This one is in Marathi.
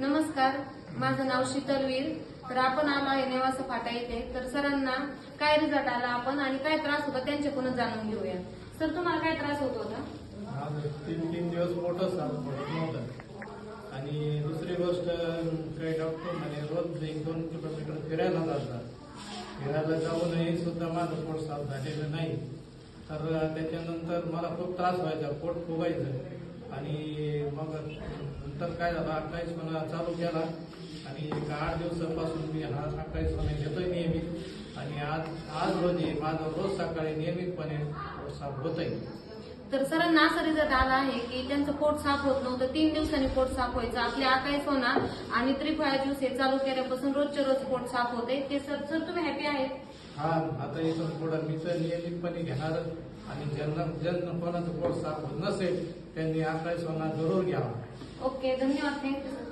नमस्कार. माझं नाव शीतलवीर तर आपण आलो आहे नेवासा फाटा येते तर सरांना काय रिझल्ट आला आपण आणि काय त्रास होता त्यांच्याकडून जाणून घेऊया. सर तुम्हाला काय त्रास होत होता? आज तीन तीन दिवस मोठं नव्हतं. आणि दुसरी गोष्ट काही डॉक्टर म्हणे रोज एक दोन किलोमीटर फिरायला जातात. फिरायला जाऊनही सुद्धा माझं पोट साफ झालेलं नाही. तर त्याच्यानंतर मला खूप त्रास व्हायचा पोट फुगायचं. आणि मग नंतर काय झालं? अठ्ठावीस महिना चालू केला. आणि एक आठ दिवसापासून मी हा अठ्ठावीस महिना घेतोय नियमित. आणि आज आज रोजी माझं रोज सकाळी नियमितपणे साफ होत आहे तर सरांना असा रिझल्ट आला आहे की त्यांचं पोट साफ होत नव्हतं. तीन दिवसांनी पोट साफ व्हायचं. आपले आकाई सोना आणि त्रिफळा ज्यूस हे चालू केल्यापासून रोजच्या रोज पोट साफ होते. ते सर सर तुम्ही हॅपी आहेत? हा आता इथून पुढं मी तर नियमितपणे घेणारच आणि ज्यांना ज्यांना कोणाचं पोट साफ होत नसेल त्यांनी आकाश सोना जरूर घ्यावा. ओके धन्यवाद. Thank you sir